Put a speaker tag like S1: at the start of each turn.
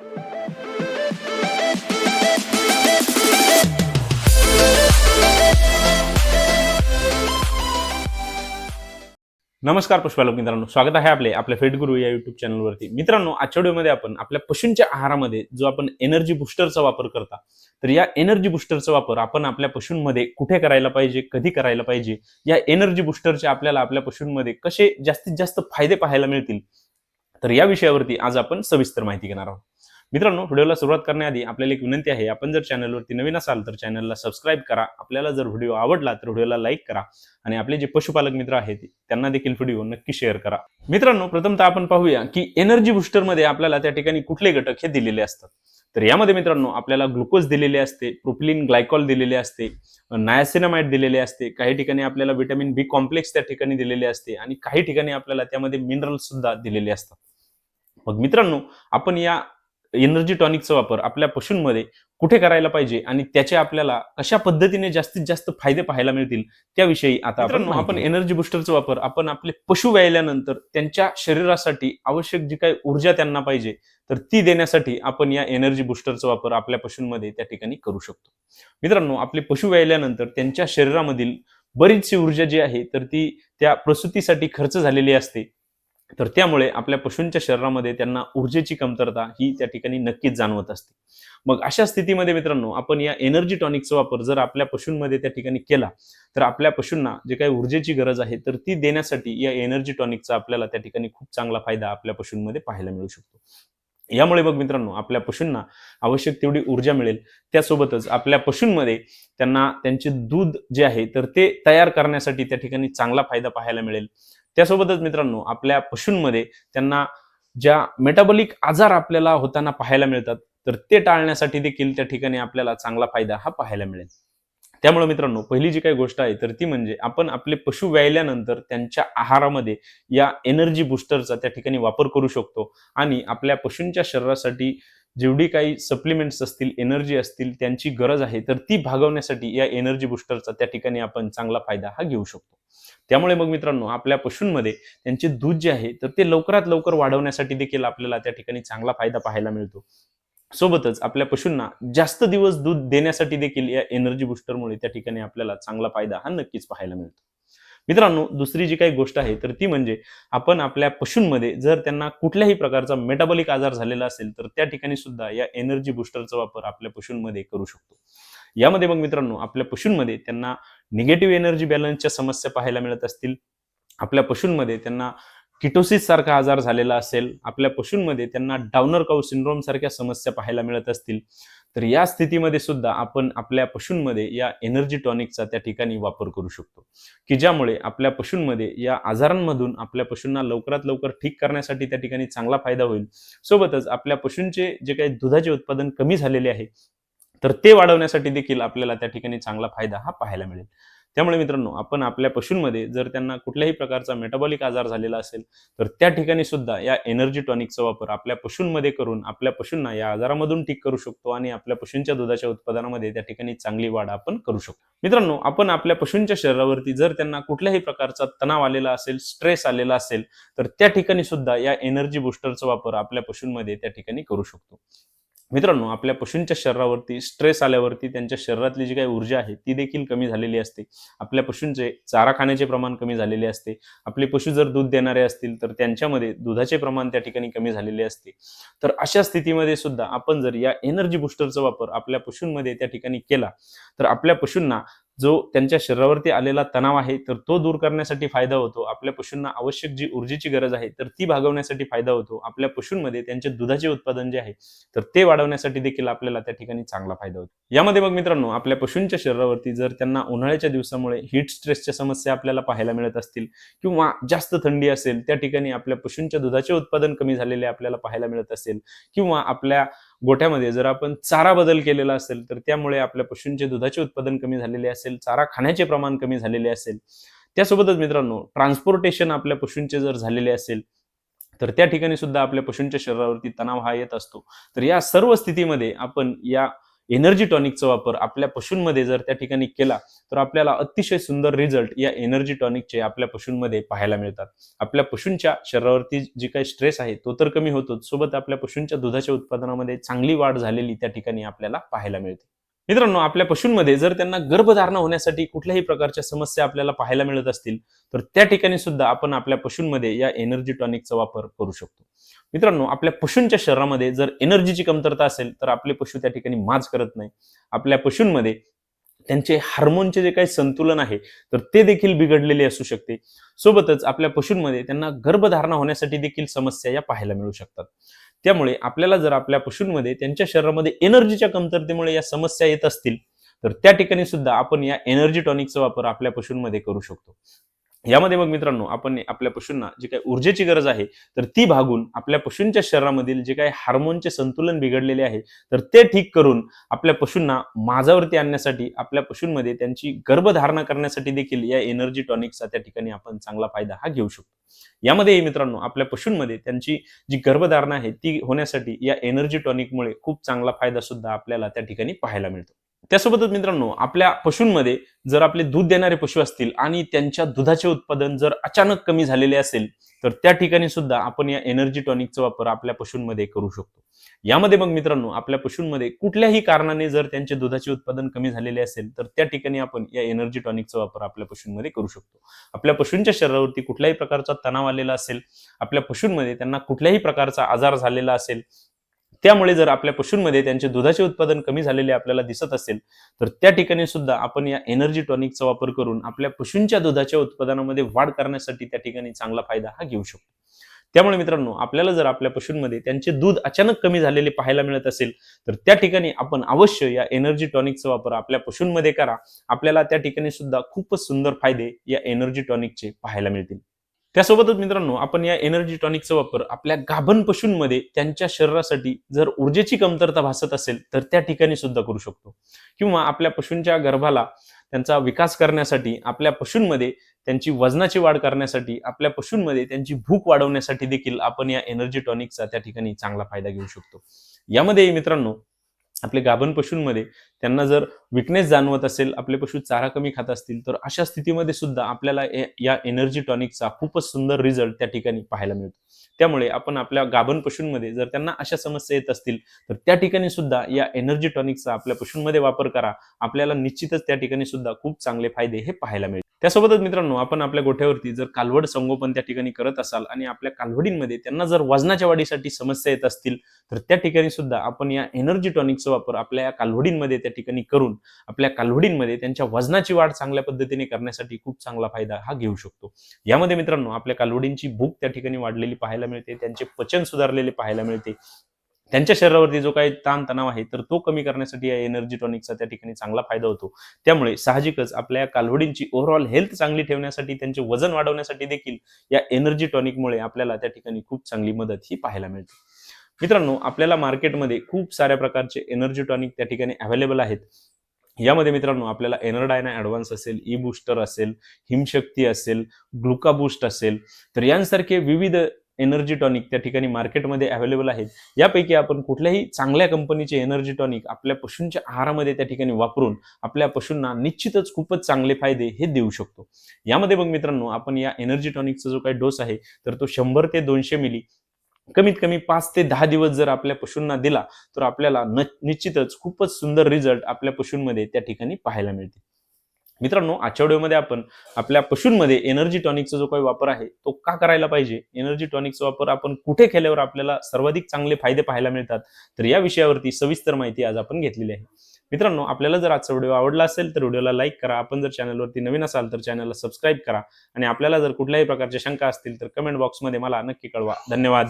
S1: नमस्कार पुष्पालक मित्रांनो स्वागत आहे आपले आपल्या फेट गुरु या युट्यूब चॅनलवरती मित्रांनो आजच्या व्हिडिओमध्ये आपण आपल्या पशूंच्या आहारामध्ये जो आपण एनर्जी बुस्टरचा वापर करता तर या एनर्जी बुस्टरचा वापर आपण आपल्या पशूंमध्ये कुठे करायला पाहिजे कधी करायला पाहिजे या एनर्जी बुस्टरचे आपल्याला आपल्या पशूंमध्ये कसे जास्तीत जास्त फायदे पाहायला मिळतील तर या विषयावरती आज आपण सविस्तर माहिती घेणार आहोत. मित्रांनो व्हिडिओला सुरुवात करण्याआधी आपल्याला एक विनंती आहे आपण जर चॅनलवरती नवीन असाल तर चॅनलला सबस्क्राईब करा. आपल्याला जर व्हिडिओ आवडला तर व्हिडिओला लाईक करा आणि आपले जे पशुपालक मित्र आहेत त्यांना देखील व्हिडिओ नक्की शेअर करा. मित्रांनो प्रथमतः आपण पाहूया की एनर्जी बुस्टरमध्ये आपल्याला त्या ठिकाणी कुठले घटक हे दिलेले असतात. तर यामध्ये मित्रांनो आपल्याला ग्लुकोज दिलेले असते प्रोपिलिन ग्लायकॉल दिलेले असते नायसिनामाइड दिलेले असते काही ठिकाणी आपल्याला व्हिटॅमिन बी कॉम्प्लेक्स त्या ठिकाणी दिलेले असते आणि काही ठिकाणी आपल्याला त्यामध्ये मिनरल सुद्धा दिलेले असतात. मग मित्रांनो आपण या एनर्जी टॉनिकचा वापर आपल्या पशूंमध्ये कुठे करायला पाहिजे आणि त्याचे आपल्याला कशा पद्धतीने जास्तीत जास्त फायदे पाहायला मिळतील त्याविषयी आता आपण एनर्जी बुस्टरचा वापर आपण आपले पशु व्यायल्यानंतर त्यांच्या शरीरासाठी आवश्यक जी काही ऊर्जा त्यांना पाहिजे तर ती देण्यासाठी आपण या एनर्जी बुस्टरचा वापर आपल्या पशूंमध्ये त्या ठिकाणी करू शकतो. मित्रांनो आपले पशु व्यायल्यानंतर त्यांच्या शरीरामधील बरीचशी ऊर्जा जी आहे तर ती त्या प्रसूतीसाठी खर्च झालेली असते. तर त्यामुळे आपल्या पशूंच्या शरीरामध्ये त्यांना ऊर्जेची कमतरता ही त्या ठिकाणी नक्कीच जाणवत असते. मग अशा स्थितीमध्ये मित्रांनो आपण या एनर्जी टॉनिकचा वापर जर आपल्या पशूंमध्ये त्या ठिकाणी केला तर आपल्या पशूंना जे काही ऊर्जेची गरज आहे तर ती देण्यासाठी या एनर्जी टॉनिकचा आपल्याला त्या ठिकाणी खूप चांगला फायदा आपल्या पशूंमध्ये पाहायला मिळू शकतो. यामुळे बघ मित्रांनो आपल्या पशूंना आवश्यक तेवढी ऊर्जा मिळेल. त्यासोबतच आपल्या पशूंमध्ये त्यांना त्यांचे दूध जे आहे तर ते तयार करण्यासाठी त्या ठिकाणी चांगला फायदा पाहायला मिळेल. त्यासोबतच मित्रांनो आपल्या पशूंमध्ये त्यांना ज्या मेटाबॉलिक आजार आपल्याला होताना पाहायला मिळतात तर ते टाळण्यासाठी देखील त्या ठिकाणी आपल्याला चांगला फायदा हा पाहायला मिळेल. त्यामुळे मित्रांनो पहिली जी काही गोष्ट आहे तर ती म्हणजे आपण आपले पशु व्यायल्यानंतर त्यांच्या आहारामध्ये या एनर्जी बुस्टरचा त्या ठिकाणी वापर करू शकतो आणि आपल्या पशूंच्या शरीरासाठी जेवढी काही सप्लिमेंट्स असतील एनर्जी असतील त्यांची गरज आहे तर ती भागवण्यासाठी या एनर्जी बुस्टरचा त्या ठिकाणी आपण चांगला फायदा हा घेऊ शकतो. त्यामुळे मग मित्रांनो आपल्या पशूंमध्ये त्यांचे दूध जे आहे तर ते लवकरात लवकर वाढवण्यासाठी देखील आपल्याला त्या ठिकाणी चांगला फायदा पाहायला मिळतो. सोबतच आपल्या पशूंना जास्त दिवस दूध देण्यासाठी देखील या एनर्जी बुस्टरमुळे त्या ठिकाणी आपल्याला चांगला फायदा हा नक्कीच पाहायला मिळतो. मित्रांनो दुसरी जी काही गोष्ट आहे तर ती म्हणजे आपण आपल्या पशूंमध्ये जर त्यांना कुठल्याही प्रकारचा मेटाबॉलिक आजार झालेला असेल तर त्या ठिकाणी सुद्धा या एनर्जी बुस्टरचा वापर आपल्या पशूंमध्ये करू शकतो. यामध्ये मग मित्रांनो आपल्या पशूंमध्ये त्यांना निगेटिव्ह एनर्जी बॅलन्सच्या समस्या पाहायला मिळत असतील. आपल्या पशूंमध्ये त्यांना किटोसिस सारखा आजार झालेला असेल आपल्या पशूंमध्ये त्यांना डाउनर काऊ सिंड्रोम सारख्या समस्या पाहायला मिळत असतील. तर या स्थितीमध्ये सुद्धा आपण आपल्या पशूंमध्ये या एनर्जी टॉनिकचा त्या ठिकाणी वापर करू शकतो. की ज्यामुळे आपल्या पशूंमध्ये या आजारांमधून आपल्या पशूंना लवकरात लवकर ठीक करण्यासाठी त्या ठिकाणी चांगला फायदा होईल. सोबतच आपल्या पशूंचे जे काही दुधाचे उत्पादन कमी झालेले आहे तर ते वाढवण्यासाठी देखील आपल्याला त्या ठिकाणी चांगला फायदा हा पाहायला मिळेल. त्यामुळे मित्रांनो आपण आपल्या पशूंमध्ये जर त्यांना कुठल्याही प्रकारचा मेटाबॉलिक आजार झालेला असेल तर त्या ठिकाणी सुद्धा या एनर्जी टॉनिकचा वापर आपल्या पशूंमध्ये करून आपल्या पशूंना या आजारामधून ठीक करू शकतो आणि आपल्या पशूंच्या दुधाच्या उत्पादनामध्ये त्या ठिकाणी चांगली वाढ आपण करू शकतो. मित्रांनो आपण आपल्या पशूंच्या शरीरावरती जर त्यांना कुठल्याही प्रकारचा तणाव आलेला असेल स्ट्रेस आलेला असेल तर त्या ठिकाणी सुद्धा या एनर्जी बुस्टरचा वापर आपल्या पशूंमध्ये त्या ठिकाणी करू शकतो. मित्रांनो आपल्या पशूंच्या शरीरावरती स्ट्रेस आल्यावरती त्यांच्या शरीरातली जी काही ऊर्जा आहे ती देखील कमी झालेली असते. आपल्या पशूंचे चारा खाण्याचे प्रमाण कमी झालेले असते. आपले पशु जर दूध देणारे असतील तर त्यांच्यामध्ये दुधाचे प्रमाण त्या ठिकाणी कमी झालेले असते. तर अशा स्थितीमध्ये सुद्धा आपण जर या एनर्जी बुस्टरचा वापर आपल्या पशूंमध्ये त्या ठिकाणी केला तर आपल्या पशूंना जो त्यांच्या शरीरावरती आलेला तणाव आहे तर तो दूर करण्यासाठी फायदा होतो. आपल्या पशूंना आवश्यक जी ऊर्जेची गरज आहे तर ती भागवण्यासाठी फायदा होतो. आपल्या पशूंमध्ये त्यांचे दुधाचे उत्पादन जे आहे तर ते वाढवण्यासाठी देखील आपल्याला त्या ठिकाणी चांगला फायदा होतो. यामध्ये मग मित्रांनो आपल्या पशूंच्या शरीरावरती जर त्यांना उन्हाळ्याच्या दिवसामुळे हीट स्ट्रेसच्या समस्या आपल्याला पाहायला मिळत असतील किंवा जास्त थंडी असेल त्या ठिकाणी आपल्या पशूंच्या दुधाचे उत्पादन कमी झालेले आपल्याला पाहायला मिळत असेल किंवा आपल्या गोठ्यामध्ये जर आपण चारा बदल केलेला असेल तर त्यामुळे आपल्या पशूंचे दुधाचे उत्पादन कमी झालेले असेल चारा खाण्याचे प्रमाण कमी झालेले असेल. त्यासोबतच मित्रांनो ट्रान्सपोर्टेशन आपल्या पशूंचे जर झालेले असेल तर त्या ठिकाणी सुद्धा आपल्या पशूंच्या शरीरावरती तणाव हा येत असतो. तर या सर्व स्थितीमध्ये आपण या एनर्जी टॉनिकचा वापर आपल्या पशूंमध्ये जर त्या ठिकाणी केला तर आपल्याला अतिशय सुंदर रिझल्ट या एनर्जी टॉनिकचे आपल्या पशूंमध्ये पाहायला मिळतात. आपल्या पशूंच्या शरीरावरती जी काही स्ट्रेस आहे तो तर कमी होतोच. सोबत आपल्या पशूंच्या दुधाच्या उत्पादनामध्ये चांगली वाढ झालेली त्या ठिकाणी आपल्याला पाहायला मिळते. मित्रांनो आपल्या पशूंमध्ये जर त्यांना गर्भधारणा होण्यासाठी कुठल्याही प्रकारच्या समस्या आपल्याला पाहायला मिळत असतील तर त्या ठिकाणी सुद्धा आपण आपल्या पशूंमध्ये या एनर्जी टॉनिकचा वापर करू शकतो. मित्रांनो आपल्या पशूंच्या शरीरामध्ये जर एनर्जीची कमतरता असेल तर आपले पशु त्या ठिकाणी माज करत नाही. आपल्या पशूंमध्ये त्यांचे हार्मोनचे जे काही संतुलन आहे तर ते देखील बिघडलेले असू शकते. सोबतच आपल्या पशूंमध्ये त्यांना गर्भधारणा होण्यासाठी देखील समस्या या पाहायला मिळू शकतात. त्यामुळे आपल्याला जर आपल्या पशूंमध्ये त्यांच्या शरीरामध्ये एनर्जीच्या कमतरतेमुळे या समस्या येत असतील तर त्या ठिकाणी सुद्धा आपण या एनर्जी टॉनिकचा वापर आपल्या पशूंमध्ये करू शकतो. हो. यामध्ये मग मित्रांनो आपण आपल्या पशूंना जी काही ऊर्जेची गरज आहे तर ती भागून आपल्या पशूंच्या शरीरामधील जे काही हार्मोनचे संतुलन बिघडलेले आहे तर ते ठीक करून आपल्या पशूंना माझावरती आणण्यासाठी आपल्या पशूंमध्ये त्यांची गर्भधारणा करण्यासाठी देखील या एनर्जी टॉनिकचा त्या ठिकाणी आपण चांगला फायदा हा घेऊ शकतो. यामध्ये मित्रांनो आपल्या पशूंमध्ये त्यांची जी गर्भधारणा आहे ती होण्यासाठी या एनर्जी टॉनिकमुळे खूप चांगला फायदा सुद्धा आपल्याला त्या ठिकाणी पाहायला मिळतो. त्यासोबतच मित्रांनो आपल्या पशूंमध्ये जर आपले दूध देणारे पशु असतील आणि त्यांच्या दुधाचे उत्पादन जर अचानक कमी झालेले असेल तर त्या ठिकाणी सुद्धा आपण या एनर्जी टॉनिकचा वापर आपल्या पशूंमध्ये करू शकतो. यामध्ये मग मित्रांनो आपल्या पशूंमध्ये कुठल्याही कारणाने जर त्यांचे दुधाचे उत्पादन कमी झालेले असेल तर त्या ठिकाणी आपण या एनर्जी टॉनिकचा वापर आपल्या पशूंमध्ये करू शकतो. आपल्या पशूंच्या शरीरावरती कुठल्याही प्रकारचा तणाव आलेला असेल आपल्या पशूंमध्ये त्यांना कुठल्याही प्रकारचा आजार झालेला असेल त्यामुळे जर आपल्या पशूंमध्ये त्यांचे दुधाचे उत्पादन कमी झालेले आपल्याला दिसत असेल तर त्या ठिकाणी सुद्धा आपण या एनर्जी टॉनिकचा वापर करून आपल्या पशूंच्या दुधाच्या उत्पादनामध्ये वाढ करण्यासाठी त्या ठिकाणी चांगला फायदा हा घेऊ शकतो. त्यामुळे मित्रांनो आपल्याला जर आपल्या पशूंमध्ये त्यांचे दूध अचानक कमी झालेले पाहायला मिळत असेल तर त्या ठिकाणी आपण अवश्य या एनर्जी टॉनिकचा वापर आपल्या पशूंमध्ये करा. आपल्याला त्या ठिकाणी सुद्धा खूपच सुंदर फायदे या एनर्जी टॉनिकचे पाहायला मिळतील. त्यासोबतच मित्रांनो आपण या एनर्जी टॉनिकचा वापर आपल्या गाभण पशूंमध्ये त्यांच्या शरीरासाठी जर ऊर्जेची कमतरता भासत असेल तर त्या ठिकाणी सुद्धा करू शकतो. किंवा आपल्या पशूंच्या गर्भाला त्यांचा विकास करण्यासाठी आपल्या पशूंमध्ये त्यांची वजनाची वाढ करण्यासाठी आपल्या पशूंमध्ये त्यांची भूक वाढवण्यासाठी देखील आपण या एनर्जी टॉनिकचा त्या ठिकाणी चांगला फायदा घेऊ शकतो. यामध्ये मित्रांनो आपले गाभण पशूंमध्ये त्यांना जर विकनेस जाणवत असेल आपले पशु चारा कमी खात असतील तर अशा स्थितीमध्ये सुद्धा आपल्याला या एनर्जी टॉनिकचा खूपच सुंदर रिझल्ट त्या ठिकाणी पाहायला मिळतो. त्यामुळे आपण आपल्या गाभण पशूंमध्ये जर त्यांना अशा समस्या येत असतील तर त्या ठिकाणी सुद्धा या एनर्जी टॉनिकचा आपल्या पशूंमध्ये वापर करा. आपल्याला निश्चितच त्या ठिकाणी सुद्धा खूप चांगले फायदे हे पाहायला मिळतील. त्यासोबतच मित्रांनो आपण आपल्या गोठ्यावरती जर कालवड संगोपन त्या ठिकाणी करत असाल आणि आपल्या कालवडींमध्ये त्यांना जर वजनाच्या वाढीसाठी समस्या येत असतील तर त्या ठिकाणी सुद्धा आपण या एनर्जी टॉनिकचा वापर आपल्या या कालवडींमध्ये त्या ठिकाणी करून आपल्या कालवडींमध्ये त्यांच्या वजनाची वाढ चांगल्या पद्धतीने करण्यासाठी खूप चांगला फायदा हा घेऊ शकतो. यामध्ये मित्रांनो आपल्या कालवडींची भूक त्या ठिकाणी वाढलेली पाहायला मिळते त्यांचे पचन सुधारलेले पाहायला मिळते. त्यांच्या शरीरावरती जो काही ताण तणाव आहे तर तो कमी करण्यासाठी या एनर्जी टॉनिकचा त्या ठिकाणी चांगला फायदा होतो. त्यामुळे साहजिकच आपल्या कालवडींची ओव्हरऑल हेल्थ चांगली ठेवण्यासाठी त्यांचे वजन वाढवण्यासाठी देखील या एनर्जी टॉनिकमुळे आपल्याला त्या ठिकाणी खूप चांगली मदत ही पाहायला मिळते. मित्रांनो आपल्याला मार्केटमध्ये खूप साऱ्या प्रकारचे एनर्जी टॉनिक त्या ठिकाणी अवेलेबल आहेत. यामध्ये मित्रांनो आपल्याला एनरडायना ऍडव्हान्स असेल ई बूस्टर असेल हिमशक्ती असेल ग्लुका बूस्ट असेल तर यांसारखे विविध एनर्जी टॉनिक त्या ठिकाणी मार्केटमध्ये अवेलेबल आहेत. यापैकी आपण कुठल्याही चांगल्या कंपनीचे एनर्जी टॉनिक आपल्या पशूंच्या आहारामध्ये त्या ठिकाणी वापरून आपल्या पशूंना निश्चितच खूपच चांगले फायदे हे देऊ शकतो. यामध्ये मग मित्रांनो आपण या एनर्जी टॉनिकचा जो काही डोस आहे तर तो शंभर ते दोनशे मिली. कमीत कमी पाच ते दहा दिवस जर आपल्या पशूंना दिला तर आपल्याला निश्चितच खूपच सुंदर रिझल्ट आपल्या पशूंमध्ये त्या ठिकाणी पाहायला मिळतील मित्रांनो आजच्या व्हिडिओमध्ये आपण आपल्या पशूंमध्ये एनर्जी टॉनिकचा जो काही वापर आहे तो का करायला पाहिजे? एनर्जी टॉनिकचा वापर आपण कुठे केल्यावर आपल्याला सर्वाधिक चांगले फायदे पाहायला मिळतात? तर या विषयावरती सविस्तर माहिती आज आपण घेतलेली आहे. मित्रांनो आपल्याला जर आजचा व्हिडिओ आवडला असेल तर व्हिडिओला लाईक करा. आपण जर चॅनलवरती नवीन असाल तर चॅनलला सबस्क्राईब करा. आणि आपल्याला जर कुठल्याही प्रकारच्या शंका असतील तर कमेंट बॉक्समध्ये मला नक्की कळवा. धन्यवाद.